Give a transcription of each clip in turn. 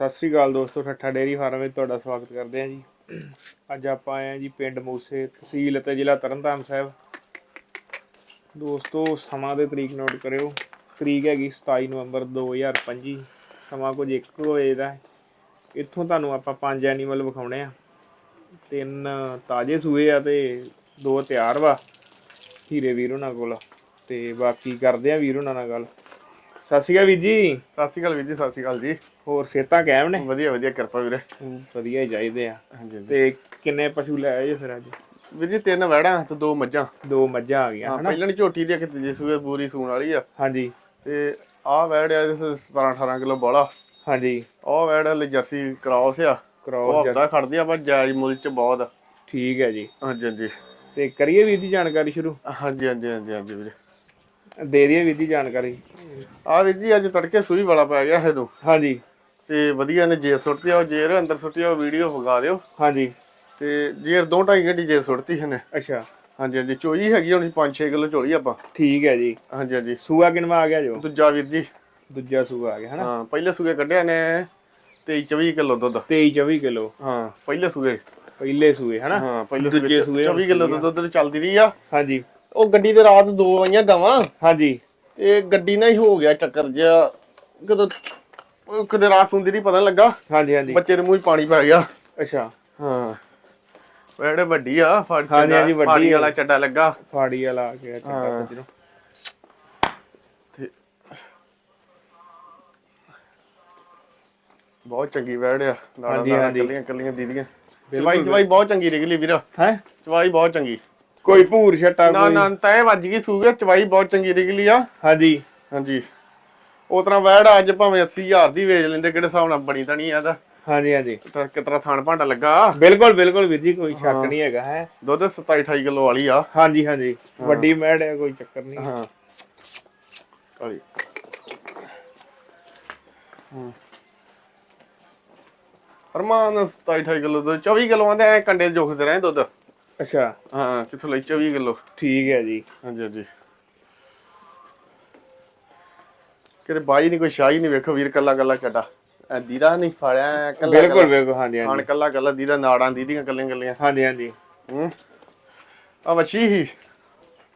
ਸਤਿ ਸ੍ਰੀ ਅਕਾਲ ਦੋਸਤੋ, ਠੱਠਾ dairy farm ਵਿੱਚ ਤੁਹਾਡਾ ਸਵਾਗਤ ਕਰਦੇ ਹਾਂ ਜੀ। ਅੱਜ ਆਪਾਂ ਆਏ ਹਾਂ ਜੀ ਪਿੰਡ ਮੂਸੇ ਤਹਿਸੀਲ ਅਤੇ ਜ਼ਿਲ੍ਹਾ ਤਰਨਤਾਰਨ ਸਾਹਿਬ। ਦੋਸਤੋ, ਸਮਾਂ ਦੇ ਤਰੀਕ ਨੋਟ ਕਰਿਓ। ਤਰੀਕ ਹੈਗੀ 27 ਨਵੰਬਰ 2025 ਸਮਾਂ ਕੁਝ 1 ਵਜੇ ਦਾ ਇੱਥੋਂ ਤੁਹਾਨੂੰ ਆਪਾਂ ਪੰਜ ਐਨੀਮਲ ਵਿਖਾਉਣੇ ਆ ਤਿੰਨ ਤਾਜ਼ੇ ਸੂਏ ਆ ਤੇ ਦੋ ਤਿਆਰ ਵਾ, ਹੀਰੇ ਵੀਰ ਉਹਨਾਂ ਕੋਲ। ਤੇ ਬਾਕੀ ਕਰਦੇ ਆ ਵੀਰ ਉਹਨਾਂ ਨਾਲ ਗੱਲ। ਸਤਿ ਸ਼੍ਰੀ ਅਕਾਲ ਵੀਰ ਜੀ। ਸਤਿ ਸ਼੍ਰੀ ਅਕਾਲ ਵੀਰ ਜੀ ਸਤਿ ਸ਼੍ਰੀ ਅਕਾਲ ਜੀ। ਹੋਰ ਸਿਹਤਾਂ ਕਾਇਮ ਨੇ? ਵਧੀਆ ਵਧੀਆ ਕਿਰਪਾ ਵੀਰੇ। ਵਧੀਆ ਹੀ ਚਾਹੀਦੇ ਆ। ਤੇ ਕਿੰਨੇ ਪਸ਼ੂ ਲੈ ਆਏ ਜੇ ਫਿਰ ਅੱਜ? ਵੀਰ ਜੀ ਤਿੰਨ ਵੈੜਾਂ ਤੇ ਦੋ ਮੱਝਾਂ। ਦੋ ਮੱਝਾਂ ਆ ਗਈਆਂ ਹਾਂ ਹਨਾ? ਪਹਿਲਾਂ ਝੋਟੀ ਦੀ ਇੱਕ ਤੀਜੇ ਸੂਏ ਪੂਰੀ ਸੂਣ ਵਾਲੀ ਆ। ਹਾਂਜੀ। ਤੇ ਆਹ ਵੈੜ ਆ ਜਿਸ 17 18 ਕਿਲੋ ਬੋਲਾ ਹਾਂਜੀ। ਆਹ ਵੈੜ ਲਈ ਜਰਸੀ ਕ੍ਰਾਸ ਆ। ਉਹ ਕਰਾਓ ਹਫਤਾ ਖੜਦੀ ਆ ਪਰ ਜਾਇਜ਼ ਮੁੱਲ ਚ ਬਹੁਤ ਆ। ਠੀਕ ਹੈ ਜੀ। ਹਾਂਜੀ ਹਾਂਜੀ। ਤੇ ਕਰੀਏ ਵੀਰ ਦੀ ਜਾਣਕਾਰੀ ਸ਼ੁਰੂ? ਹਾਂਜੀ ਹਾਂਜੀ ਹਾਂਜੀ ਹਾਂਜੀ ਵੀਰੇ। ਦੇ ਦਈਏ ਵੀਰ ਦੀ ਜਾਣਕਾਰੀ। ਆ ਵੀਰ ਜੀ ਅੱਜ ਤੜਕੇ ਸੂਈ ਵਾਲਾ ਪੈ ਗਿਆ ਇਹਦੋਂ ਹਾਂਜੀ। ਤੇ ਵਧੀਆ ਨੇ ਜੇਰ ਸੁੱਟਤੀ ਆ ਜੇਰ ਅੰਦਰ ਸੁੱਟੀ ਆ ਵੀਡੀਓ ਵਿਖਾ ਦਿਓ। ਹਾਂਜੀ। ਤੇ ਜੇਰ ਦੋ ਢਾਈ ਘੰਟੇ ਜੇਰ ਸੁੱਟਤੀ ਇਹਨੇ। ਅੱਛਾ। ਹਾਂਜੀ ਹਾਂਜੀ ਚੋਈ ਹੈਗੀ ਹੁਣ 5-6 ਕਿਲੋ ਚੋਲੀ ਆਪਾਂ। ਠੀਕ ਹੈ ਜੀ। ਹਾਂਜੀ ਹਾਂਜੀ। ਸੂਆ ਕਿਨਵਾ ਆ ਗਿਆ ਜੋ? ਦੂਜਾ ਵੀਰ ਜੀ। ਦੂਜਾ ਸੂਆ ਆ ਗਿਆ ਹਨਾ? ਹਾਂ ਪਹਿਲੇ ਸੂਏ ਕੱਢਿਆ ਨੇ 23 24 ਕਿਲੋ ਦੁੱਧ। 23 24 ਕਿਲੋ। ਹਾਂ ਪਹਿਲੇ ਸੂਏ। ਪਹਿਲੇ ਸੂਏ ਹਨਾ? ਹਾਂ ਪਹਿਲੇ ਸੂਏ ਹੁਣ 24 ਕਿਲੋ। ਦੁੱਧ ਚੱਲਦੀ ਰਹੀ ਆ। ਹਾਂਜੀ। ਉਹ ਗੱਡੀ ਤੇ ਰਾਤ ਦੋ ਆਈਆਂ ਗਾਵਾਂ। ਹਾਂਜੀ। ਤੇ ਗੱਡੀ ਨਾਲ ਹੀ ਹੋ ਗਿਆ ਚੱਕਰ ਜਿਹਾ। ਕਦੋਂ ਉਹ ਕਦੇ ਰਾਤ ਹੁੰਦੀ ਨਹੀਂ ਪਤਾ ਨੀ ਲੱਗਾ। ਹਾਂਜੀ ਹਾਂਜੀ। ਬੱਚੇ ਦੇ ਮੂੰਹ 'ਚ ਪਾਣੀ ਪੈ ਗਿਆ। ਅੱਛਾ। ਹਾਂ। ਵੈੜੇ ਵੱਡੀ ਆ ਫੜ ਹਾਂਜੀ, ਹਾਂਜੀ, ਵੱਡੀ ਫਾੜੀ ਆ। ਵਾਲਾ ਚੱਡਾ ਲੱਗਾ। ਫਾੜੀ ਵਾਲਾ ਆ ਗਿਆ ਹਾਂ। ਤੇ ਬਹੁਤ ਚੰਗੀ ਵੈੜ ਆ। ਨਾੜਾ ਹਾਂਜੀ। ਕੱਲੀਆਂ ਕੱਲੀਆਂ ਦੀਦੀਆਂ। ਬਿਲਕੁਲ। ਚਵਾਈ ਚਵਾਈ ਬਹੁਤ ਚੰਗੀ ਨਿਕਲੀ ਵੀਰ। ਹੈ? ਚਵਾਈ ਬਹੁਤ ਚੰਗੀ। ਕੋਈ ਭੂਰ ਛਟਾ ਨਾ ਕੋਈ। ਨਾ ਤੈ ਵੱਜ ਗਈ ਸੂਗੇ ਚਵਾਈ ਬਹੁਤ ਚੰਗੀ ਨਿਕਲੀ ਆ। ਹਾਂਜੀ। ਹਾਂਜੀ। ਉਹ ਤਰ੍ਹਾਂ ਵੈੜ ਅੱਜ ਭਾਵੇਂ 80000 ਦੀ ਵੇਚ ਲੈਂਦੇ ਕਿਹੜੇ ਹਿਸਾਬ ਨਾਲ ਬਣੀ ਤਾਂ ਨਹੀਂ ਆਦਾ ਹਾਂਜੀ ਹਾਂਜੀ। ਕਿਤਰਾ ਥਾਣ ਭਾਂਡਾ ਲੱਗਾ? ਬਿਲਕੁਲ ਬਿਲਕੁਲ ਵੀਰ ਜੀ ਕੋਈ ਸ਼ੱਕ ਹਾਂ। ਨਹੀਂ ਹੈਗਾ ਹੈ। ਦੁੱਧ 27 28 ਕਿਲੋ ਵਾਲੀ ਆ। ਹਾਂਜੀ ਹਾਂਜੀ। ਵੱਡੀ ਮੈੜ ਹੈ ਕੋਈ ਚੱਕਰ ਨਹੀਂ। ਹਾਂ। ਕਾਲੀ ਫਰਮਾਨ 27 28 ਕਿਲੋ ਦੁੱਧ 24 ਕਿਲੋ ਆਂਦੇ ਐ ਕੰਡੇ ਜੋਖਦੇ ਰਹੇ ਦੁੱਧ। ਅੱਛਾ। ਹਾਂ ਕਿੱਥੋਂ ਲਈ? 24 ਕਿਲੋ। ਠੀਕ ਹੈ ਜੀ। ਹਾਂਜੀ ਹਾਂਜੀ। ਕਿਤੇ ਬਾਈ ਨਹੀਂ ਕੋਈ ਸ਼ਾਹੀ ਨਹੀਂ ਵੇਖੋ ਵੀਰ ਕੱਲਾ ਕੱਲਾ ਚੱਡਾ। ਐ ਦੀਦਾ ਨਹੀਂ ਫੜਿਆ ਕੱਲਾ ਬਿਲਕੁਲ ਬਿਲਕੁਲ ਹਾਂਜੀ ਖਾਣ ਹਾਂਜੀ ਕੱਲਾ ਕੱਲਾ ਦੀਦਾ ਨਾੜਾਂ ਦੀਦੀਆਂ ਕੱਲੀਆਂ ਕੱਲੀਆਂ। ਹਾਂਜੀ ਹਾਂਜੀ। ਹੂੰ। ਆ ਬੱਚੀ ਹੀ।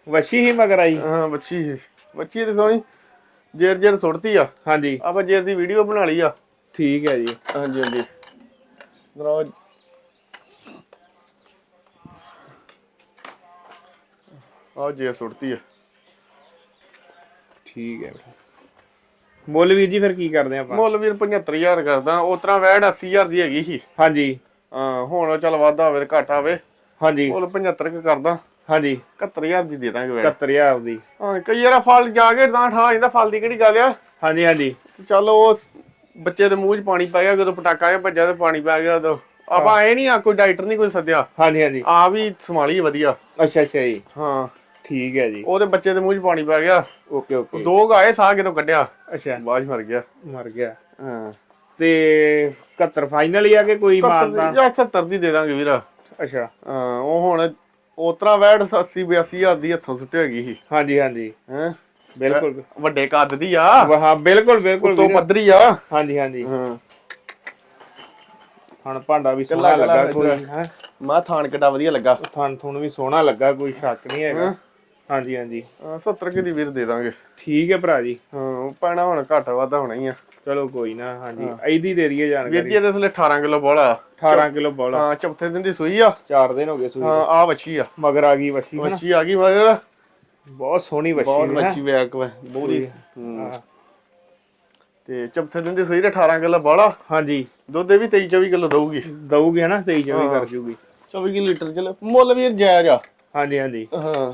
ਵਸ਼ੀ ਹੀ ਮਗਰ ਆਈ। ਹਾਂ ਬੱਚੀ ਹੀ। ਬੱਚੀ ਤੇ ਸੋਹਣੀ ਜੇਰ ਜੇਰ ਸੁੱਟਤੀ ਆ। ਹਾਂਜੀ। ਆਪਾਂ ਜੇਰ ਦੀ ਵੀਡੀਓ ਬਣਾ ਲਈ ਆ। ਠੀਕ ਹੈ ਜੀ। ਹਾਂਜੀ ਹਾਂਜੀ। ਦਰੋ ਆ ਜੇਰ ਸੁੱਟਤੀ ਆ। ਠੀਕ ਹੈ ਮੁੱਲ ਵੀਰ ਜੀ ਫਿਰ ਕੀ ਕਰਦੇ ਆਪਾਂ? ਮੁੱਲ ਵੀਰ 75000 ਕਰਦਾ ਉਸ ਤਰ੍ਹਾਂ ਵੈੜ 80000 ਦੀ ਹੈਗੀ ਸੀ। ਹਾਂਜੀ। ਹਾਂ ਹੁਣ ਚੱਲ ਵਾਧਾ ਹੋਵੇ ਘਾਟਾ ਹੋਵੇ ਹਾਂਜੀ। ਮੁੱਲ 75 ਕੁ ਕਰਦਾ। ਹਾਂਜੀ। 71000 ਦੀ ਦੇ ਦਾਂਗੇ ਵੈੜ। 71000 ਦੀ। ਹਾਂ ਕਈ ਵਾਰ ਫਲ ਜਾ ਕੇ ਤਾਂ ਠਾ ਜਾਂਦਾ ਫਲ ਦੀ ਕਿਹੜੀ ਗੱਲ ਆ? ਹਾਂਜੀ ਹਾਂਜੀ। ਚੱਲ ਉਹ ਬੱਚੇ ਦੇ ਮੂੰਹ 'ਚ ਪਾਣੀ ਪੈ ਗਿਆ ਜਦੋਂ ਪਟਾਕਾ ਆਇਆ ਭੱਜਿਆ ਤੇ ਪਾਣੀ ਪੈ ਗਿਆ ਉਦੋਂ। ਆਪਾਂ ਇਹ ਨਹੀਂ ਆ ਕੋਈ ਡਾਕਟਰ ਨਹੀਂ ਕੋਈ ਸੱਦਿਆ। ਹਾਂਜੀ ਹਾਂਜੀ। ਆ ਵੀ ਸੰਭਾਲੀ ਵਧੀਆ। ਅੱਛਾ ਅੱਛਾ ਜੀ। ਹਾਂ। ਠੀਕ ਹੈ ਜੀ। ਉਹਦੇ ਬੱਚੇ ਦੇ ਮੂੰਹ 'ਚ ਪਾਣੀ ਪੈ ਗਿਆ। Okay okay. ਦੋ ਗਾਏ ਸਾਹ ਕਿਤੋਂ ਕੱਢਿਆ। ਅੱਛਾ। 'ਚ ਮਰ ਗਿਆ। ਮਰ ਗਿਆ। ਹਾਂ। ਤੇ 71 ਫਾਈਨਲ ਹੀ ਆ ਕਿ ਕੋਈ ਜਾਂ 70 ਦੀ ਦੇ ਦਾਂਗੇ ਵੀਰ। ਅੱਛਾ। ਹਾਂ ਉਹ ਹੁਣ ਉਤਰਾ ਵੈੜ 80 82 ਹਜ਼ਾਰ ਦੀ ਹੱਥੋਂ ਸੁੱਟੇ ਹੈਗੀ ਸੀ। ਹਾਂਜੀ ਹਾਂਜੀ। ਹੈ? ਬਿਲਕੁਲ। ਵੱਡੇ ਕੱਦ ਦੀ ਆ। ਹਾਂ ਬਿਲਕੁਲ ਬਿਲਕੁਲ ਵੀਰ। ਪੱਧਰੀ ਆ। ਹਾਂਜੀ ਹਾਂਜੀ। ਹਾਂ। ਹੁਣ ਭਾਂਡਾ ਵੀ ਸੋਹਣਾ ਲੱਗਾ ਕੋਈ। ਹੈ? ਮਾ ਥਾਣ ਕਿੱਡਾ ਵਧੀਆ ਲੱਗਾ। ਥਣ ਥੁਣ ਵੀ ਸੋਹਣਾ ਲੱਗਾ ਕੋਈ ਸ਼ੱਕ ਨਹੀਂ ਹੈਗਾ। ਹਾਂਜੀ ਹਾਂਜੀ। ਹਾਂ, 70 ਕਿ ਦੀ ਵੀਰ ਦੇ ਦਾਂਗੇ। ਠੀਕ ਹੈ ਭਰਾ ਜੀ। ਹਾਂ ਪੈਣਾ ਹੁਣ ਘੱਟ ਵਾਧਾ ਹੋਣਾ ਹੀ ਆ। ਚਲੋ ਕੋਈ ਨਾ ਹਾਂਜੀ। ਇਹਦੀ ਦੇ ਦਈਏ ਵੀਰ ਜਾਣਕਾਰੀ ਜੀ ਇਹਦੇ ਥੱਲੇ 18 ਕਿਲੋ ਬੋਲਾ। 18 ਕਿਲੋ ਬੋਲਾ। ਹਾਂ ਚੌਥੇ ਦਿਨ ਦੀ ਸੂਈ ਆ। 4 ਦਿਨ ਹੋ ਗਏ ਸੂਈ ਹਾਂ ਨੂੰ। ਆ ਵੱਛੀ ਆ। ਮਗਰ ਆ ਗਈ ਵਸ਼ੀ ਹਨਾ ਵੱਛੀ ਆ ਗਈ ਮਗਰ। ਬਹੁਤ ਸੋਹਣੀ ਵਸ਼ੀ ਬਹੁਤ ਹੈ ਵੱਛੀ ਵੈਕ ਵਾ ਹਾਂ। ਤੇ ਚੌਥੇ ਦਿਨ ਦੀ ਸੂਈ ਤੇ 18 ਕਿਲੋ ਬੋਲਾ। ਹਾਂਜੀ। ਦੁੱਧ ਇਹ ਵੀ 23 24 ਕਿਲੋ ਦਊਗੀ। ਦਊਗੀ ਹਨਾ 23 24 ਹਾਂ। ਕਰ ਜੂਗੀ। 24 ਕਿਲੋ ਲੀਟਰ ਚਲ ਮੁੱਲ ਵੀ ਜਾਇਜ਼ ਆ। ਹਾਂਜੀ ਹਾਂਜੀ। ਹਾਂ।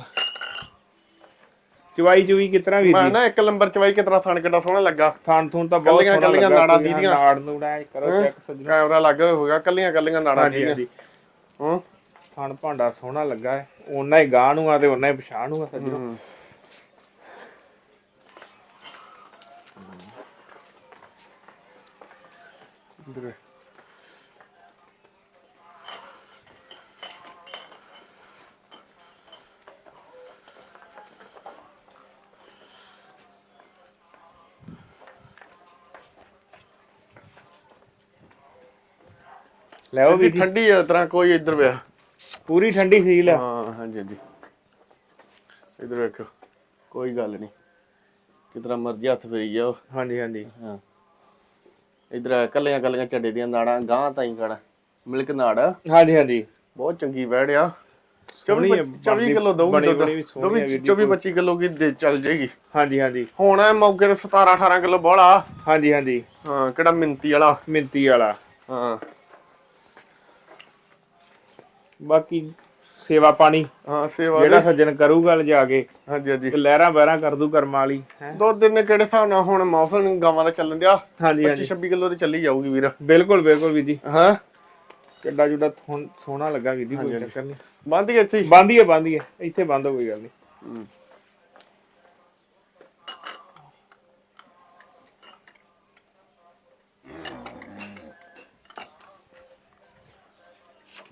ਚਵਾਈ ਚੁਈ ਕਿਤਨਾ ਵੀ ਮੈਂ ਨਾ ਇੱਕ ਨੰਬਰ ਚਵਾਈ ਕਿਤਰਾ ਥਣ ਕਿੱਡਾ ਸੋਹਣਾ ਲੱਗਾ। ਥਾਨ ਥੂਨ ਤਾਂ ਬਹੁਤ ਕੱਲੀਆਂ- ਸੋਹਣਾ ਕੱਲੀਆਂ ਨਾੜਾਂ ਦੀਦੀਆਂ। ਨਾੜ ਨੂੜਾ ਕਰੋ? ਚੈੱਕ ਸੱਜਣਾ। ਕੈਮਰਾ ਲੱਗ ਹੋਗਾ ਕੱਲੀਆਂ ਕੱਲੀਆਂ ਨਾੜਾਂ ਦੀਆਂ। ਹਾਂ? ਥਾਨ ਭਾਂਡਾ ਸੋਹਣਾ ਲੱਗਾ ਹੈ ਉਹਨਾਂ ਹੀ ਗਾਹ ਨੂੰ ਆ ਤੇ ਉਹਨਾਂ ਹੀ ਪਛਾਣ ਨੂੰ ਆ ਸੱਜਣਾ। ਹੂੰ। ਲੈ ਉਹ ਵੀ ਠੰਡੀ ਆ ਤਰ੍ਹਾਂ ਕੋਈ ਇੱਧਰ ਪਿਆ। ਪੂਰੀ ਠੰਡੀ ਸੀਲ ਆ। ਹਾਂ ਹਾਂਜੀ ਹਾਂਜੀ। ਇੱਧਰ ਵੇਖੋ ਕੋਈ ਗੱਲ ਨਹੀਂ। ਕਿਤਨਾ ਮਰਜ਼ੀ ਹੱਥ ਫੇਰੀ ਜਾਓ। ਹਾਂਜੀ ਹਾਂਜੀ। ਹਾਂ। ਇਧਰ ਕੱਲੀਆਂ ਕੱਲੀਆਂ ਚੱਡੇ ਦੀਆਂ ਨਾੜਾਂ ਗਾਂ ਤਾਈ ਕੜ ਮਿਲਕ ਨਾੜ। ਹਾਂਜੀ ਹਾਂਜੀ। ਬਹੁਤ ਚੰਗੀ ਵੈੜ ਆ। 24 ਸੋਹਣੀ ਆ, 24 ਬਣਦੀ- ਕਿਲੋ ਦਊਗੀ ਦੁੱਧ। ਬਣੀ ਵੀ ਸੋਹਣੀ ਆ ਵੀਰ ਜੀ, 24 25 ਕਿਲੋ ਕੀ ਦੇ ਚੱਲ ਜਾਏਗੀ। ਹਾਂਜੀ ਹਾਂਜੀ। ਹੁਣ ਮੌਕੇ ਤੇ 17 18 ਕਿਲੋ ਬੋਲਾ ਹਾਂਜੀ ਹਾਂਜੀ। ਹਾਂ ਕਿਹੜਾ ਮਿੰਤੀ ਵਾਲਾ। ਮਿੰਤੀ ਵਾਲਾ। ਹਾਂ। ਬਾਕੀ ਸੇਵਾ ਪਾਣੀ ਹਾਂ ਸੇਵਾ ਜਿਹੜਾ ਦੇ। ਸੱਜਣ ਕਰੂਗਾ ਲਿਜਾ ਕੇ ਹਾਂਜੀ ਹਾਂਜੀ। ਲਹਿਰਾਂ ਬਹਿਰਾਂ ਕਰ ਦੂ ਕਰਮ ਵਾਲੀ। ਹੈ? ਦੁੱਧ ਦਿਨ ਕਿਹੜੇ ਹਿਸਾਬ ਨਾਲ ਹੁਣ ਮੌਸਮ ਗਾਵਾਂ ਦਾ ਚੱਲਣ ਦਿਆ? ਹਾਂਜੀ 25 ਹਾਂਜੀ। 26 ਕਿਲੋ ਤੇ ਚੱਲੀ ਜਾਊਗੀ ਵੀਰ। ਬਿਲਕੁਲ ਬਿਲਕੁਲ ਵੀਰ ਜੀ। ਹਾਂ। ਕਿੱਡਾ ਜੁੜਾ ਸੋਹਣਾ ਲੱਗਾ ਵੀਰ ਜੀ ਕੋਈ ਹਾਂਜੀ। ਚੱਕਰ ਨਹੀਂ। ਬੰਦ ਗਏ ਇੱਥੇ ਹੀ? ਬੰਦੀ ਹੈ ਬੰਦੀ ਹੈ। ਇੱਥੇ ਬੰਦ ਹੋ ਕੋਈ ਗੱਲ ਨਹੀਂ। ਹੂੰ।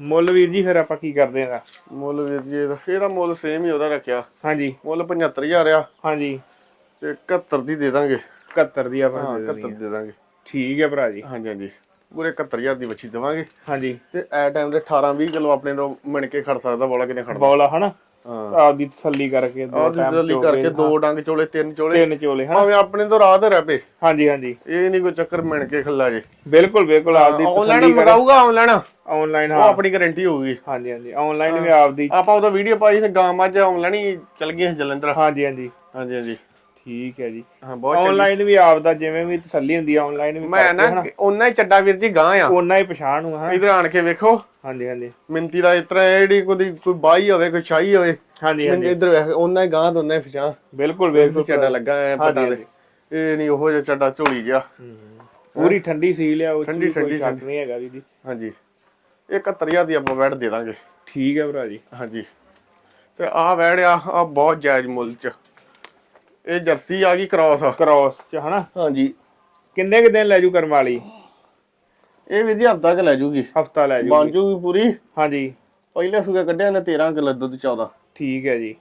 ਮੁੱਲ ਵੀਰ ਜੀ ਫਿਰ ਆਪਾਂ ਕੀ ਕਰਦੇ ਆਂ? ਮੁੱਲ ਵੀਰ ਜੀ ਇਹਦਾ ਇਹਦਾ ਮੁੱਲ ਸੇਮ ਹੀ ਉਹਦਾ ਰੱਖਿਆ। ਹਾਂਜੀ। ਮੁੱਲ 75000 ਆ। ਹਾਂਜੀ। ਤੇ 71 ਦੀ ਦੇ ਦਾਂਗੇ। 71 ਦੀ ਆਪਾਂ ਦੇ 71 ਦੇਣੀ ਆ। ਦੇ ਦਾਂਗੇ। ਠੀਕ ਹੈ ਭਰਾ ਜੀ। ਹਾਂਜੀ ਹਾਂਜੀ। ਪੂਰੇ 71000 ਦੀ ਬੱਚੀ ਦੇਵਾਂਗੇ। ਹਾਂਜੀ। ਤੇ ਐ ਟਾਈਮ ਦੇ 18 20 ਕਿਲੋ ਆਪਣੇ ਤੋਂ ਮਿਣ ਕੇ ਖੜ ਸਕਦਾ ਬੋਲਾ ਕਿਨੇ ਖੜਦਾ। ਬੌਲਾ ਹਨਾ? ਆਪਦੀ ਤਸੱਲੀ ਕਰਕੇ ਦੋ ਦੀ ਜਲੀ ਚੋਗੇ, ਕਰਕੇ ਦੋ ਡੰਗ ਚੋਲੇ ਤਿੰਨ ਚੋਲੇ। ਤਿੰਨ ਚੋਲੇ ਹਨਾ? ਭਾਵੇਂ ਆਪਣੇ ਤੋਂ ਰਾਤ ਰਹਿ ਪਏ। ਹਾਂਜੀ ਹਾਂਜੀ। ਇਹ ਨਹੀਂ ਕੋਈ ਚੱਕਰ ਮਿਣ ਕੇ ਖੱਲਾ ਜੇ ਬਿਲਕੁਲ ਬਿਲਕੁਲ ਆਪਦੀ ਆਨਲਾਈਨ ਤਸੱਲੀ ਕਰ। ਮੰਗਾਊਗਾ ਆਨਲਾਈਨ ਉਹ ਆਨਲਾਈਨ ਹਾਂ। ਆਪਣੀ ਗਾਰੰਟੀ ਹੋਊਗੀ। ਹਾਂਜੀ ਹਾਂਜੀ। ਆਨਲਾਈਨ ਵੀ ਆਪਦੀ। ਆਪਾਂ ਉਹਦਾ ਵੀਡੀਓ ਪਾਈ ਤੇ ਗਾਂ ਮੱਝ ਆਨਲਾਈਨ ਹੀ ਚਲ ਗਈ ਸੀ ਜਲੰਧਰ। ਹਾਂਜੀ ਹਾਂਜੀ। ਹਾਂਜੀ ਹਾਂਜੀ। ਠੀਕ ਹੈ ਜੀ। ਹਾਂ ਬਹੁਤ ਚੰਗੀ। ਆਨਲਾਈਨ ਵੀ ਆਪਦਾ ਜਿਵੇਂ ਵੀ ਤਸੱਲੀ ਹੁੰਦੀ ਆ ਆਨਲਾਈਨ ਵੀ ਮੈਂ ਨਾ ਉਹਨਾਂ ਹੀ ਚੱਡਾ ਵੀਰ ਜੀ ਗਾਂ ਆ। ਉਹਨਾਂ ਹੀ ਪਛਾਣ ਨੂੰ ਹਾਂ। ਇਧਰ ਆਣ ਕੇ ਵੇਖੋ। ਹਾਂਜੀ ਹਾਂਜੀ। ਮਿੰਤੀ ਦਾ ਇਤਰਾ ਜਿਹੜੀ ਕੋਈ ਕੋਈ ਬਾਈ ਹੋਵੇ ਕੋਈ ਛਾਈ ਹੋਵੇ ਹਾਂਜੀ ਹਾਂਜੀ। ਇਧਰ ਵੇਖ ਉਹਨਾਂ ਹੀ ਗਾਂ ਦੋਨਾਂ ਹੀ ਫਚਾ ਬਿਲਕੁਲ ਵੇਖ ਚੱਡਾ ਲੱਗਾ ਐ ਪਤਾ ਦੇ ਇਹ ਨਹੀਂ ਉਹੋ ਜਿਹਾ ਚੱਡਾ ਝੋਲੀ ਹੂੰ। ਪੂਰੀ ਠੰਡੀ ਸੀਲ ਆ ਉਹ ਠੰਡੀ- ਠੰਡੀ ਸ਼ੱਕ ਨਹੀਂ ਹੈਗਾ ਜੀ ਹਾਂਜੀ। 71000 ਦੀ ਆਪਾਂ ਵੈਟ ਦੇ ਦਾਂਗੇ। ਠੀਕ ਹੈ ਭਰਾ ਜੀ। ਹਾਂਜੀ। ਤੇ ਆਹ ਵੈੜ ਆ ਆ ਬਹੁਤ ਜਾਇਜ਼ ਮੁੱਲ ਚ। ਇਹ ਜਰਸੀ ਆ ਗਈ ਕ੍ਰਾਸ। ਕ੍ਰਾਸ ਚ ਹਨਾ? ਹਾਂਜੀ। ਕਿੰਨੇ ਕੁ ਦਿਨ ਲੈ ਜੂ ਕਰਮ ਵਾਲੀ? ਇਹ ਵੀ ਦੀ ਹਫਤਾ ਕ ਲੈ ਜੂਗੀ। ਹਫਤਾ ਲੈ ਬਣ ਜੂ ਜੂਗੀ ਪੂਰੀ। ਹਾਂਜੀ। ਪਹਿਲੇ ਸੁਗਾ ਕੱਢਿਆ ਨੇ 13 ਕਿਲੋ ਦੁੱਧ 14 ਠੀਕ ਹੈ ਜੀ।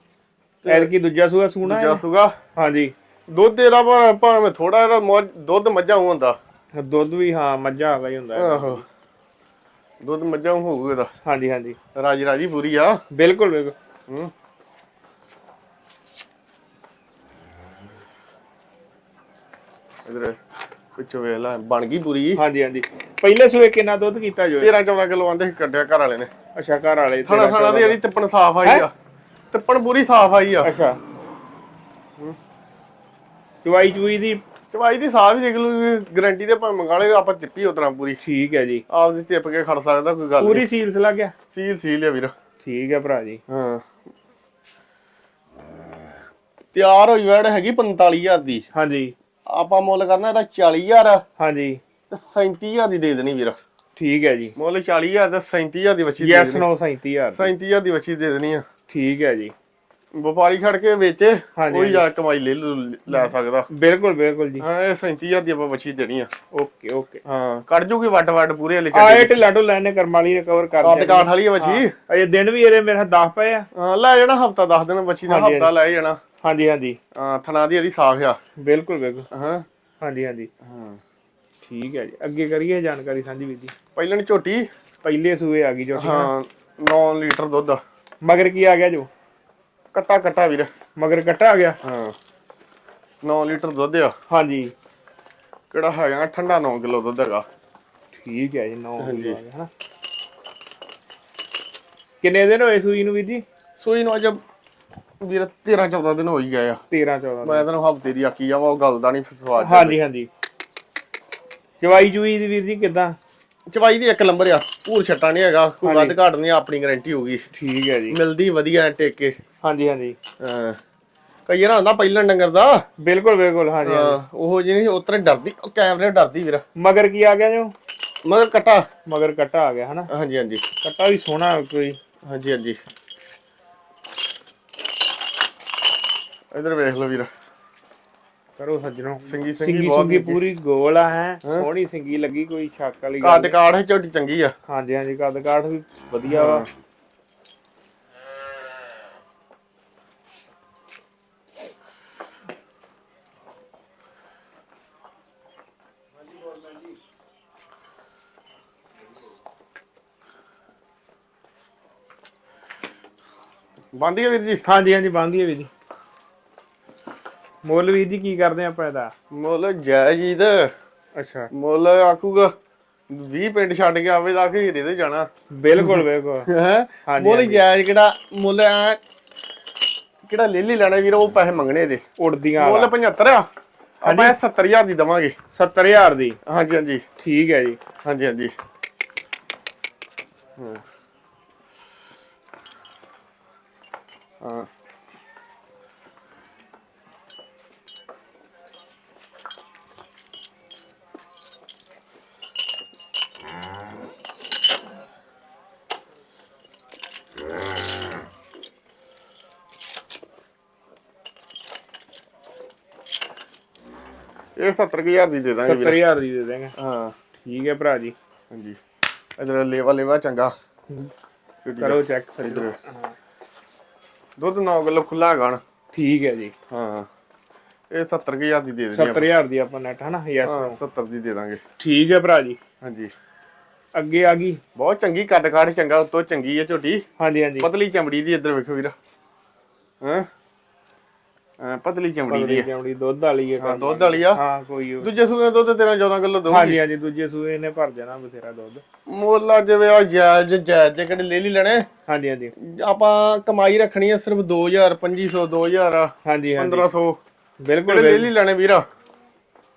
ਐਲਕੀ ਦੂਜਾ ਸੂਆ ਸੂਣਾ ਦੂਜਾ ਸੁਗਾ ਹਾਂਜੀ। ਦੁੱਧ ਇਹਦਾ ਪਰ ਭਾਵੇਂ ਥੋੜਾ ਇਹਦਾ ਮੌਜ- ਦੁੱਧ ਮੱਝਾਂ ਹੁੰਦਾ। ਦੁੱਧ ਵੀ ਹਾਂ ਮੱਝਾਂ ਵਾਲਾ ਹੀ ਹੁੰਦਾ। ਆਹੋ। ਦੁੱਧ ਮੱਝਾਂ ਹੋਊਗਾ ਇਹਦਾ। ਹਾਂਜੀ ਹਾਂਜੀ। ਰਾਜੀ ਰਾਜੀ ਪੂਰੀ ਆ। ਬਿਲਕੁਲ ਬਿਲਕੁਲ। ਹੂੰ। ਇਧਰ ਪਿੱਛੋਂ ਵੇਖ ਲੈ ਬਣ ਗਈ ਪੂਰੀ। ਹਾਂਜੀ ਹਾਂਜੀ। ਪਹਿਲੇ ਸੂਏ ਕਿੰਨਾ ਦੁੱਧ ਕੀਤਾ ਜੋ 13 14 ਕਿਲੋ ਆਂਦੇ ਸੀ ਕੱਢਿਆ ਘਰ ਵਾਲੇ ਨੇ। ਅੱਛਾ ਘਰ ਵਾਲੇ ਥਣਾ ਥਣਾ ਦੀ ਇਹਦੀ ਤਿੱਪਣ ਸਾਫ਼ ਆਈ ਆ। ਤਿੱਪਣ ਪੂਰੀ ਸਾਫ਼ ਆਈ ਆ। ਅੱਛਾ। ਚਵਾਈ ਚੂਈ ਦੀ ਚਵਾਈ ਦੀ ਸਾਫ਼ ਹੀ ਨਿਕਲੂ ਗਾਰੰਟੀ ਦੇ ਭਾਵੇਂ ਮੰਗਾ ਆਪਾਂ ਤਿੱਪੀ ਉਤਰਾ ਪੂਰੀ। ਠੀਕ ਹੈ ਜੀ। ਆਪਦੀ ਤਿੱਪ ਕੇ ਖੜ ਸਕਦਾ ਕੋਈ ਗੱਲ ਪੂਰੀ ਸੀਲਸ ਲੱਗ ਗਿਆ ਸੀਲ ਸੀਲ ਆ ਵੀਰ। ਠੀਕ ਹੈ ਭਰਾ ਜੀ। ਹਾਂ। ਤਿਆਰ ਹੋਈ ਵੈੜ ਹੈਗੀ 45000 ਦੀ। ਹਾਂਜੀ। ਆਪਾਂ ਮੁੱਲ ਕਰਨਾ ਇਹਦਾ 40000 ਹਾਂਜੀ। ਤੇ 37000 ਦੀ ਦੇ ਦੇਣੀ ਵੀਰ। ਠੀਕ ਹੈ ਜੀ। ਮੁੱਲ 40000 ਤੇ 37000 ਦੀ ਵੱਛੀ ਦੇ ਯੈਸ ਦੇਣੀ। ਨੋ 37000 37000 ਦੀ ਵੱਛੀ ਦੇ ਦੇਣੀ ਆ। ਠੀਕ ਹੈ ਜੀ। ਵਪਾਰੀ ਖੜ ਕੇ ਵੇਚੇ ਹਾਂਜੀ, ਕੋਈ ਜਾ ਕਮਾਈ ਲੈ ਲੂ- ਲੈ ਸਕਦਾ। ਬਿਲਕੁਲ ਬਿਲਕੁਲ ਜੀ। ਹਾਂ ਇਹ 37000 ਦੀ ਆਪਾਂ ਵੱਛੀ ਦੇਣੀ ਆ। Okay okay. ਹਾਂ ਕੱਢ ਜੂਗੀ ਵੱਡ ਵੱਡ ਪੂਰੇ ਲਿਖ ਆਏ ਢਿੱਲਾ ਢੁੱਲਾ ਇਹਨੇ ਕਰਮ ਵਾਲੀ ਰਿਕਵਰ ਕਰ ਲਿਆ ਕਾਠ ਵਾਲੀ ਆ ਅਜੇ ਦਿਨ ਵੀ ਇਹਦੇ ਮੇਰੇ 10 ਪਏ ਆ। ਹਾਂ ਲੈ ਜਾਣਾ ਹਫਤਾ 10 ਦਿਨ ਵੱਛੀ ਦਾ ਹਾਂਜੀ, ਹਫਤਾ ਲੈ ਜਾਣਾ। ਹਾਂਜੀ ਹਾਂਜੀ। ਹਾਂ ਥਣਾ ਦੀ ਇਹਦੀ ਸਾਖ ਆ। ਬਿਲਕੁਲ ਬਿਲਕੁਲ। ਹਾਂ। ਹਾਂਜੀ ਹਾਂਜੀ। ਹਾਂ। ਠੀਕ ਹੈ ਜੀ। ਅੱਗੇ ਕਰੀਏ ਜਾਣਕਾਰੀ ਸਾਂਝੀ ਵੀਰ ਜੀ। ਪਹਿਲਣ ਝੋਟੀ? ਪਹਿਲੇ ਸੂਏ ਆ ਗਈ ਜੋ ਹਾਂ 9 ਲੀਟਰ ਦੁੱਧ। ਮਗਰ ਕੀ ਆ ਗਿਆ ਜੋ? ਕੱਟਾ ਕੱਟਾ ਵੀਰ ਮਗਰ ਕੱਟਾ ਆ ਗਿਆ। ਹਾਂ। 9 ਲੀਟਰ ਦੁੱਧ ਆ। ਹਾਂਜੀ। ਕਿਹੜਾ ਹੈਗਾ? ਠੰਡਾ 9 ਕਿਲੋ ਦੁੱਧ ਹੈਗਾ। ਠੀਕ ਹੈ ਜੀ 9 ਹਾਂਜੀ। ਕਿਲੋ ਹਨਾ। ਕਿੰਨੇ ਦਿਨ ਹੋਏ ਸੂਈ ਨੂੰ ਵੀਰ ਜੀ? ਸੂਈ ਨੂੰ ਅਜੇ ਵੀਰ 13 14 ਦਿਨ ਹੋ ਹੀ ਗਏ ਆ। 13 14 ਮੈਂ ਤੈਨੂੰ ਹਫ਼ਤੇ ਦੀ ਆਖੀ ਜਾਵਾਂ ਉਹ ਗੱਲ ਦਾ ਨਹੀਂ ਸਵਾਦ ਹਾਂਜੀ ਹਾਂਜੀ। ਚਵਾਈ ਚੂਈ ਦੀ ਵੀਰ ਜੀ ਕਿਦਾਂ? ਚਵਾਈ ਦੀ ਇੱਕ ਨੰਬਰ ਆ ਪੂਰ ਛੱਟਾ ਨਹੀਂ ਹੈਗਾ ਕੋਈ। ਵੱਧ ਘੱਟ ਨਹੀਂ ਆਪਣੀ ਗਾਰੰਟੀ ਹੋਊਗੀ ਠੀਕ ਹੈ ਜੀ। ਮਿਲਦੀ ਵਧੀਆ ਟੇਕੇ। ਹਾਂਜੀ ਹਾਂਜੀ। ਹਾਂ ਕਈ ਵਾਰ ਹੁੰਦਾ ਪਹਿਲਾਂ ਡੰਗਰ ਦਾ। ਬਿਲਕੁਲ ਬਿਲਕੁਲ ਹਾਂਜੀ। ਹਾਂ, ਉਹ ਜਿਹੀ ਨਹੀਂ ਉਤਰੇ ਡਰਦੀ ਉਹ ਕੈਮਰੇ ਡਰਦੀ ਵੀਰ ਮਗਰ ਕੀ ਆ ਗਿਆ ਜੋ ਮਗਰ ਕੱਟਾ। ਮਗਰ ਕੱਟਾ ਆ ਗਿਆ ਹਨਾ? ਹਾਂਜੀ ਹਾਂਜੀ। ਕੱਟਾ ਵੀ ਸੋਹਣਾ ਕੋਈ। ਹਾਂਜੀ ਹਾਂਜੀ। ਇਧਰ ਵੇਖ ਲਓ ਵੀਰ। ਕਰੋ ਸੱਜਣੋ। ਸਿੰਗੀ ਸਿੰਗੀ ਸਿੰਗੀ ਬਹੁਤ ਸੁੰਗੀ। ਪੂਰੀ ਗੋਲ ਆ ਹੈ। ਹਾਂ। ਸੋਹਣੀ ਸਿੰਗੀ ਲੱਗੀ ਕੋਈ ਸ਼ੱਕ ਵਾਲੀ ਗੱਲ ਕੱਦ ਕਾੜ ਹੈ ਝੋਟੀ ਚੰਗੀ ਆ। ਹਾਂਜੀ ਹਾਂਜੀ ਕੱਦ ਕਾਠ ਵੀ ਵਧੀਆ ਵਾ। ਬੰਦੀ ਆ ਵੀਰ ਜੀ? ਹਾਂਜੀ ਹਾਂਜੀ ਬੰਦੀ ਹੈ ਵੀਰ ਜੀ। ਮੁੱਲ ਵੀਰ ਜੀ ਕੀ ਕਰਦੇ ਆਪਾਂ ਇਹਦਾ? ਮੁੱਲ ਜਾਇਜ਼ ਹੀ ਤੇ ਅੱਛਾ। ਮੁੱਲ ਆਖੂਗਾ 20 ਪਿੰਡ ਛੱਡ ਕੇ ਆਵੇ ਤਾਂ ਕਿ ਹੀਰੇ ਤੇ ਜਾਣਾ। ਬਿਲਕੁਲ ਬਿਲਕੁਲ। ਹੈ? ਮੁੱਲ। ਜਾਇਜ਼ ਕਿਹੜਾ? ਮੁੱਲ ਐ ਕਿਹੜਾ ਲੈ ਲਈ ਲੈਣਾ ਵੀਰ ਉਹ ਪੈਸੇ ਮੰਗਣੇ ਇਹਦੇ। ਉੜਦੀਆਂ ਮੁੱਲ ਵਾਲਾ। 75 ਆ। ਆਪਾਂ ਇਹ 70000 ਦੀ ਦਵਾਂਗੇ। 70000 ਦੀ। ਹਾਂਜੀ ਹਾਂਜੀ। ਠੀਕ ਹੈ ਜੀ। ਹਾਂਜੀ ਹਾਂਜੀ। ਹਾਂ। ਹਾਂ ਇਹ 70000 ਦੀ ਦੇ ਦਾਂਗੇ ਵੀਰ 70000 ਦੀ ਦੇ ਦੇਂਗੇ ਹਾਂ ਠੀਕ ਹੈ ਭਰਾ ਜੀ ਹਾਂਜੀ ਇਧਰ ਲੇਵਾ ਲੇਵਾ ਚੰਗਾ ਕਰੋ ਚੈੱਕ ਸਰ ਇੱਧਰ। ਦੁੱਧ 9 ਕਿਲੋ ਖੁੱਲਾ ਨਾ ਠੀਕ ਹੈ ਜੀ। ਹਾਂ। ਇਹ 70000 ਦੀ ਦੇ ਦੇਣੀ 70000 ਦੀ ਆਪਾਂ ਨੈਟ ਹਨਾ ਯੈਸ ਹਾਂ 70 ਦੀ ਦੇ ਦਾਂਗੇ। ਠੀਕ ਹੈ ਭਰਾ ਜੀ। ਹਾਂਜੀ। ਅੱਗੇ ਆ ਗਈ। ਬਹੁਤ ਚੰਗੀ ਕੱਦ ਕਾਠ ਚੰਗਾ ਉੱਤੋਂ ਚੰਗੀ ਹੈ ਝੋਟੀ। ਹਾਂਜੀ ਹਾਂਜੀ। ਪਤਲੀ ਚਮੜੀ ਦੀ ਇੱਧਰ ਵੇਖੋ ਵੀਰ। ਹਾਂ? ਪਤਲੀ ਚਮੜੀ ਦੀ ਹੈ ਚਮੜੀ ਦੁੱਧ ਵਾਲੀ ਹੈ ਹਾਂ, ਦੁੱਧ ਵਾਲੀ। ਆ। ਹਾਂ ਕੋਈ ਉਹ- ਦੂਜੇ ਸੂਏ ਦੁੱਧ ਤੇਰਾ 14 ਕਿਲੋ ਹਾਂਜੀ ਦਊਗੀ। ਹਾਂਜੀ ਦੂਜੇ ਸੂਏ ਨੇ ਭਰ ਜਾਣਾ ਬਥੇਰਾ ਦੁੱਧ। ਮੁੱਲ ਜਿਵੇਂ ਆ ਜਾਇਜ਼ ਜਾਇਜ਼ ਜੇ ਕਿਹੜੇ ਲੈ ਲਈ ਲੈਣੇ। ਹਾਂਜੀ ਹਾਂਜੀ। ਆਪਾਂ ਕਮਾਈ ਰੱਖਣੀ ਹੈ ਸਿਰਫ 2000 2500 2000 ਹਾਂਜੀ ਹਾਂਜੀ। 1500 ਬਿਲਕੁਲ ਕਿਹੜੇ ਲੈ। ਲਈ ਲੈਣੇ ਵੀਰ।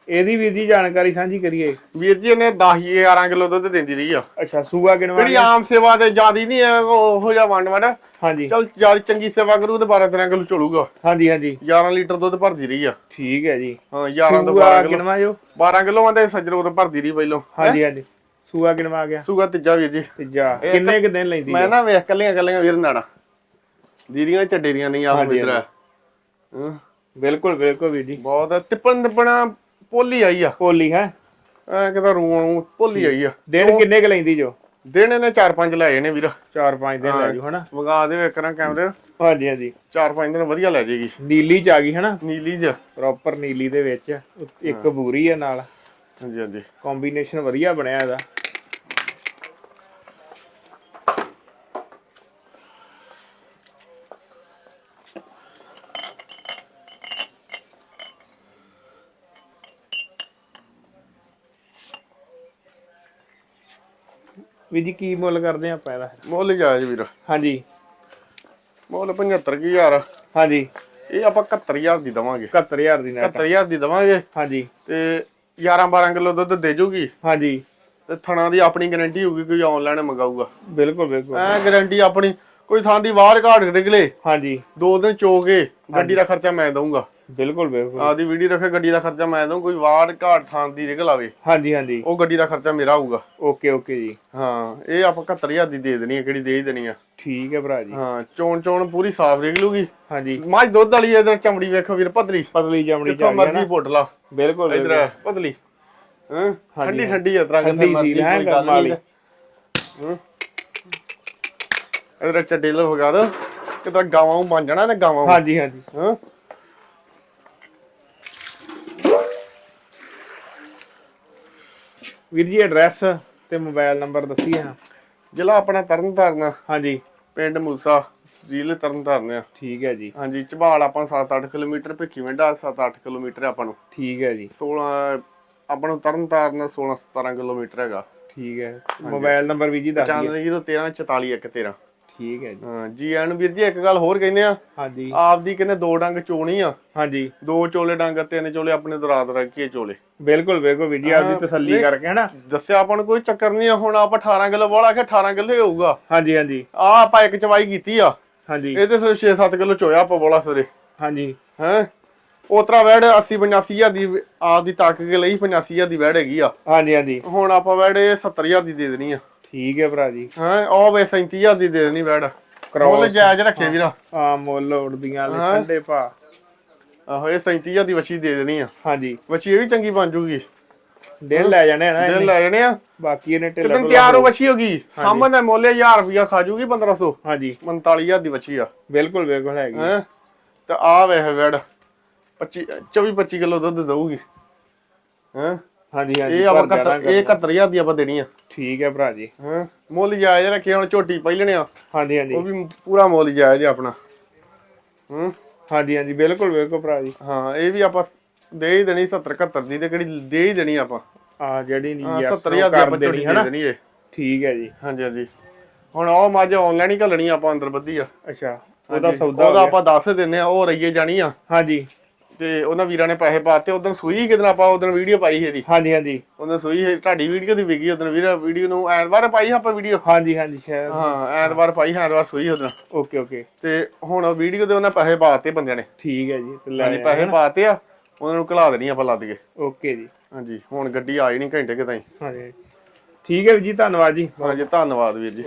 ਇਹਦੀ ਵੀਰ ਜੀ ਜਾਣਕਾਰੀ ਸਾਂਝੀ ਕਰੀਏ। ਵੀਰ ਜੀ ਇਹਨੇ 10 11 ਕਿਲੋ ਦੁੱਧ ਦਿੰਦੀ ਰਹੀ ਆ। ਅੱਛਾ ਸੂਆ ਕਿਨਵਾ ਜਿਹੜੀ ਆਮ ਸੇਵਾ ਤੇ ਜਿਆਦੀ ਨਹੀਂ ਹੈ ਉਹੋ ਜਿਹਾ ਵੰਡ ਵੰਡ। ਹਾਂਜੀ। ਚਲ ਜ਼ਿਆਦਾ ਚੰਗੀ ਸੇਵਾ ਕਰੂ ਤੇ 12 13 ਕਿਲੋ ਚੜੂਗਾ ਹਾਂਜੀ ਹਾਂਜੀ। 11 ਲੀਟਰ ਦੁੱਧ ਭਰਦੀ ਰਹੀ ਆ। ਠੀਕ ਹੈ ਜੀ। ਹਾਂ 11 ਤੋਂ ਸੂਆ 12 ਕਿਲੋ। ਕਿਨਵਾ ਜੋ? 12 ਕਿਲੋ ਆਂਦੇ ਸੱਜਰੋ ਤੋਂ ਭਰਦੀ ਰਹੀ ਪਹਿਲੋਂ। ਹਾਂਜੀ ਹਾਂਜੀ। ਸੂਆ ਕਿਨਵਾ ਆ ਗਿਆ? ਸੂਗਾ ਤੀਜਾ ਵੀਰ ਜੀ। ਤੀਜਾ। ਕਿੰਨੇ ਕੁ ਦਿਨ ਲੈਂਦੀ ਮੈਂ ਨਾ ਵੇਖ ਕੱਲੀਆਂ ਕੱਲੀਆਂ ਵੀਰ ਨਾੜਾ ਦੀਦੀਆਂ ਚੱਡੇਰੀਆਂ ਨਹੀਂ ਆ ਹਾਂਜੀ, ਮਿੱਤਰਾ ਹਾਂ। ਬਿਲਕੁਲ ਬਿਲਕੁਲ ਵੀਰ ਜੀ। ਬਹੁਤ ਤਿੱਪਣ ਤਿੱਪਣਾ ਪੋਲੀ ਆਈ ਆ। ਕੋਲੀ ਹੈ? ਐ ਕਿਦਾ ਰੂਆਂ ਨੂੰ ਪੋਲੀ ਆਈ ਆ। ਦਿਨ ਕਿੰਨੇ ਕੁ ਲੈਂਦੀ ਜੋ? ਦਿਨ ਇਹਨੇ 4-5 ਲੈ ਜਾਣੇ ਵੀਰ। 4-5 ਦਿਨ ਲੈ ਜੂ ਹਨਾ? ਵਗਾ ਦੇ ਵੇਖਣਾ ਕੈਮਰੇ। ਹਾਂਜੀ ਹਾਂਜੀ। 4-5 ਦਿਨ ਵਧੀਆ ਲੈ ਜਾਏਗੀ ਨੀਲੀ ਚ ਆ ਗਈ ਹਨਾ? ਨੀਲੀ ਜ ਪ੍ਰੋਪਰ ਨੀਲੀ ਦੇ ਵਿੱਚ। ਇੱਕ ਬੂਰੀ ਆ ਨਾਲ। ਹਾਂਜੀ ਹਾਂਜੀ। ਕੰਬੀਨੇਸ਼ਨ ਵਧੀਆ ਬਣਿਆ ਇਹਦਾ। ਵੀ ਜੀ ਕੀ ਮੁੱਲ ਕਰਦੇ ਆਪਾਂ ਇਹਦਾ? ਮੁੱਲ ਜਾਇਜ਼ ਵੀਰ। ਹਾਂਜੀ। ਮੁੱਲ 75000 ਹਾਂਜੀ। ਇਹ ਆਪਾਂ 71000 ਦੀ ਦਵਾਂਗੇ। 71000 ਦੀ ਨੈਟ 71000 ਦੀ ਦਵਾਂਗੇ। ਹਾਂਜੀ। ਤੇ 11 12 ਕਿਲੋ ਦੁੱਧ ਦੇ ਜੂਗੀ। ਹਾਂਜੀ। ਤੇ ਥਣਾ ਦੀ ਆਪਣੀ ਗਾਰੰਟੀ ਹੋਊਗੀ ਕੋਈ ਆਨਲਾਈਨ ਮੰਗਾਊਗਾ। ਬਿਲਕੁਲ ਬਿਲਕੁਲ। ਐ ਗਾਰੰਟੀ ਆਪਣੀ ਕੋਈ ਥਾਂ ਦੀ ਬਾਹਰ ਘਾਟ ਨਿਕਲੇ। ਹਾਂਜੀ। ਦੋ ਦਿਨ ਚੋ ਕੇ ਗੱਡੀ ਦਾ ਖਰਚਾ ਮੈਂ ਦਊਂਗਾ। ਬਿਲਕੁਲ ਬਿਲਕੁਲ। ਆਪਦੀ ਵੀਡੀਓ ਰੱਖੇ ਗੱਡੀ ਦਾ ਖਰਚਾ ਮੈਂ ਦਊਂ ਕੋਈ ਵਾਰ ਘਾਟ ਥਾਂ ਦੀ ਨਿਕਲ ਆਵੇ ਹਾਂਜੀ ਹਾਂਜੀ। ਉਹ ਗੱਡੀ ਦਾ ਖਰਚਾ ਮੇਰਾ ਹੋਊਗਾ। ਓਕੇ ਓਕੇ ਜੀ। ਹਾਂ ਇਹ ਆਪਾਂ 71000 ਦੀ ਦੇ ਦੇਣੀ ਹੈ ਕਿਹੜੀ ਦੇ ਹੀ ਦੇਣੀ ਆ। ਠੀਕ ਹੈ ਭਰਾ ਜੀ। ਹਾਂ ਚੋਣ ਚੋਣ ਪੂਰੀ ਸਾਫ਼ ਨਿਕਲੂਗੀ ਹਾਂਜੀ। ਮੱਝ ਦੁੱਧ ਵਾਲੀ ਇਧਰ ਚਮੜੀ ਵੇਖੋ ਵੀਰ ਪਤਲੀ। ਪਤਲੀ ਚਮੜੀ ਚ ਕਿੱਥੋਂ ਆ ਗਿਆ ਮਰਜ਼ੀ ਪੁੱਟ ਲਾ। ਬਿਲਕੁਲ ਇਧਰ। ਪਤਲੀ। ਹਾਂ ਠੰਡੀ ਠੰਡੀ ਕਿੱਥੇ ਠੰਡੀ ਮਰਜ਼ੀ ਹੈ ਕੋਈ ਗੱਲ। ਨਹੀਂ ਹਾਂ। ਇਧਰ ਚੱਡੇ ਲੋ ਵਗਾ ਦੋ ਕਿਤੇ ਗਾਵਾਂ ਨੂੰ ਬਣ ਜਾਣਾ ਤੇ ਗਾਵਾਂ ਨੂੰ। ਹਾਂਜੀ ਹਾਂਜੀ। ਹਾਂ। ਵੀਰ ਜੀ ਐਡਰੈਸ ਤੇ ਮੋਬਾਈਲ ਨੰਬਰ ਦੱਸੀਏ ਹਾਂ ਜ਼ਿਲ੍ਹਾ ਆਪਣਾ ਤਰਨਤਾਰਨ ਹਾਂਜੀ। ਪਿੰਡ ਮੂਸਾ ਜ਼ਿਲ੍ਹੇ ਤਰਨਤਾਰਨ ਆ। ਠੀਕ ਹੈ ਜੀ। ਹਾਂਜੀ ਝਬਾਲ ਆਪਾਂ 7-8 ਕਿਲੋਮੀਟਰ ਭਿੱਖੀ ਵੰਡਾ 7-8 ਕਿਲੋਮੀਟਰ ਆਪਾਂ ਨੂੰ। ਠੀਕ ਹੈ ਜੀ। 16 ਆਪਾਂ ਨੂੰ ਤਰਨਤਾਰਨ 16-17 ਕਿਲੋਮੀਟਰ ਹੈਗਾ। ਠੀਕ ਹੈ। ਮੋਬਾਈਲ ਨੰਬਰ ਵੀ ਜੀ ਦੱਸ ਦਿਓ। 9513 4413 ਠੀਕ ਹੈ ਜੀ। ਹਾਂ ਜੀ ਐਨ ਵੀਰ ਜੀ ਇੱਕ ਗੱਲ ਹੋਰ ਕਹਿੰਦੇ ਆ। ਹਾਂਜੀ। ਆਪਦੀ ਕਹਿੰਦੇ ਦੋ ਡੰਗ ਚੋਣੀ ਆ। ਹਾਂਜੀ। ਦੋ ਚੋਲੇ ਡੰਗ ਤਿੰਨ ਚੋਲੇ ਆਪਣੇ ਦਰਾਤ ਰੱਖੀਏ ਚੋਲੇ। ਬਿਲਕੁਲ ਬਿਲਕੁਲ ਵੀਰ ਜੀ ਆਪਦੀ ਤਸੱਲੀ। ਕਰਕੇ ਹਨਾ? ਦੱਸਿਆ ਆਪਾਂ ਨੂੰ ਕੋਈ ਚੱਕਰ ਨਹੀਂ ਆ ਹੁਣ ਆਪਾਂ 18 ਕਿਲੋ ਵਾਲਾ ਕਿ 18 ਕਿਲੋ ਹੀ ਹੋਊਗਾ। ਹਾਂਜੀ ਹਾਂਜੀ। ਆ ਆਪਾਂ ਇੱਕ ਚਵਾਈ ਕੀਤੀ ਆ। ਹਾਂਜੀ। ਇਹਦੇ ਸੇ 6-7 ਕਿਲੋ ਚੋਇਆ ਆਪਾਂ ਬੋਲਾ ਸਵੇਰੇ ਹਾਂਜੀ। ਹੈ? ਉਤਰਾ ਵੈੜ 80 85000 ਦੀ ਆਪ ਦੀ ਤੱਕ ਕੇ ਲਈ 85000 ਦੀ ਵੈੜ ਹੈਗੀ ਆ। ਹਾਂਜੀ ਹਾਂਜੀ। ਹੁਣ ਆਪਾਂ ਵੈੜ 70000 ਦੀ ਦੇ ਦੇਣੀ ਆ। ਠੀਕ ਹੈ ਭਰਾ ਜੀ। ਹੈ ਉਹ ਵੇ 37000 ਦੀ ਦੇ ਦੇਣੀ ਵੈੜ ਮੁੱਲ ਜਾਇਜ਼ ਰੱਖੇ ਵੀਰਾ। ਆ ਮੁੱਲ ਉੜਦੀਆਂ ਲੈ ਹਾਂ। ਠੰਡੇ ਭਾ। ਆਹੋ ਇਹ 37000 ਦੀ ਵਛੀ ਦੇ ਦੇਣੀ ਆ। ਹਾਂਜੀ। ਵਛੀ ਇਹ ਵੀ ਚੰਗੀ ਬਣ ਜੂਗੀ। ਦਿਨ ਲੈ ਜਾਣੇ ਆ ਨਾ ਦਿਨ। ਲੈ ਜਾਣੇ ਆ। ਬਾਕੀ ਇਹਨੇ ਢਿੱਲਾ ਕਿਦਨ ਤਿਆਰ ਹੋ ਵਛੀ ਹੋਗੀ ਸਾਹਮਣੇ ਦਾ ਮੁੱਲ 1000 ਰੁਪਿਆ ਖਾ ਜੂਗੀ 1500 ਹਾਂਜੀ। 45000 ਦੀ ਵਛੀ ਆ। ਬਿਲਕੁਲ ਬਿਲਕੁਲ ਹੈਗੀ। ਹੈ? ਤੇ ਆ ਵੇਖ ਵੈੜ 25 24 25 ਕਿਲੋ ਦੁੱਧ ਦਊਗੀ। ਹੈ? ਹਾਂਜੀ ਹਾਂਜੀ। ਇਹ ਆਪਾਂ ਭਰ ਜਾਣਾ 71 ਇਹ 71000 ਦੀ ਆਪਾਂ ਦੇਣੀ ਆ। ਠੀਕ ਹੈ ਭਰਾ ਜੀ। ਹਾਂ? ਮੁੱਲ ਜਾਇਜ਼ ਰੱਖੇ ਹੁਣ ਝੋਟੀ ਪਹਿਲਣੇ ਆ। ਹਾਂਜੀ ਉਹ ਹਾਂਜੀ ਵੀ ਪੂਰਾ ਮੁੱਲ ਜਾਇਜ਼ ਆ ਆਪਣਾ। ਹੂੰ? ਹਾਂਜੀ ਹਾਂਜੀ ਬਿਲਕੁਲ ਬਿਲਕੁਲ ਭਰਾ ਜੀ। ਹਾਂ ਇਹ ਵੀ ਆਪਾਂ ਦੇ ਹੀ ਦੇਣੀ 70 71 ਦੀ ਤੇ ਕਿਹੜੀ ਦੇ ਹੀ ਦੇਣੀ ਆਪਾਂ। ਆ ਜਿਹੜੀ ਨਹੀਂ ਹਾਂ ਯੈਸ 70000 ਦੀ ਆਪਾਂ ਝੋਟੀ ਦੇ ਦੇਣੀ ਇਹ ਠੀਕ ਹੈ ਜੀ। ਹਾਂਜੀ ਹਾਂਜੀ। ਹੁਣ ਉਹ ਮੱਝ ਆਨਲਾਈਨ ਹੀ ਘੱਲਣੀ ਆਪਾਂ ਅੰਦਰ ਬੱਧੀ ਆ। ਅੱਛਾ ਉਹਦਾ ਹਾਂਜੀ, ਸੌਦਾ ਉਹਦਾ। ਆਪਾਂ ਦੱਸ ਦਿੰਨੇ ਆ ਉਹ ਰਈਏ ਜਾਣੀ ਆ। ਹਾਂਜੀ। ਤੇ ਉਹਨਾਂ ਵੀਰਾਂ ਨੇ ਪੈਸੇ ਪਾਤੇ ਉਦੋਂ ਸੂਈ ਕਿਦਨ ਆਪਾਂ ਉਦੋਂ ਵੀਡੀਓ ਪਾਈ ਸੀ ਇਹਦੀ। ਹਾਂਜੀ ਹਾਂਜੀ। ਉਦੋਂ ਸੂਈ ਤੁਹਾਡੀ ਵੀਡੀਓ ਦੀ ਵਿਕੀ ਉਦੋਂ ਵੀਰ ਵੀਡੀਓ ਨੂੰ ਐਤਵਾਰ ਪਾਈ ਆਪਾਂ ਵੀਡੀਓ? ਹਾਂਜੀ ਹਾਂਜੀ ਸ਼ਾਇਦ। ਹਾਂ ਐਤਵਾਰ ਪਾਈ ਐਤਵਾਰ ਸੂਈ ਉਦੋਂ ਓਕੇ ਓਕੇ। ਤੇ ਹੁਣ ਵੀਡੀਓ ਦੇ ਉਹਨਾਂ ਪੈਸੇ ਪਾਤੇ ਬੰਦਿਆਂ ਨੇ। ਠੀਕ ਹੈ ਜੀ ਤੇ ਲੈ ਹਾਂਜੀ ਪੈਸੇ ਪਾਤੇ ਆ ਉਹਨਾਂ ਨੂੰ ਘਲਾ ਦੇਣੀ ਆਪਾਂ ਲੱਦ ਕੇ। ਓਕੇ ਜੀ। ਹਾਂਜੀ ਹੁਣ ਗੱਡੀ ਆਈ ਨਹੀਂ ਘੰਟੇ ਕਿਤੇ ਹਾਂਜੀ ਠੀਕ ਹੈ ਵੀਰ ਜੀ ਧੰਨਵਾਦ ਜੀ। ਹਾਂਜੀ ਧੰਨਵਾਦ ਵੀਰ ਜੀ।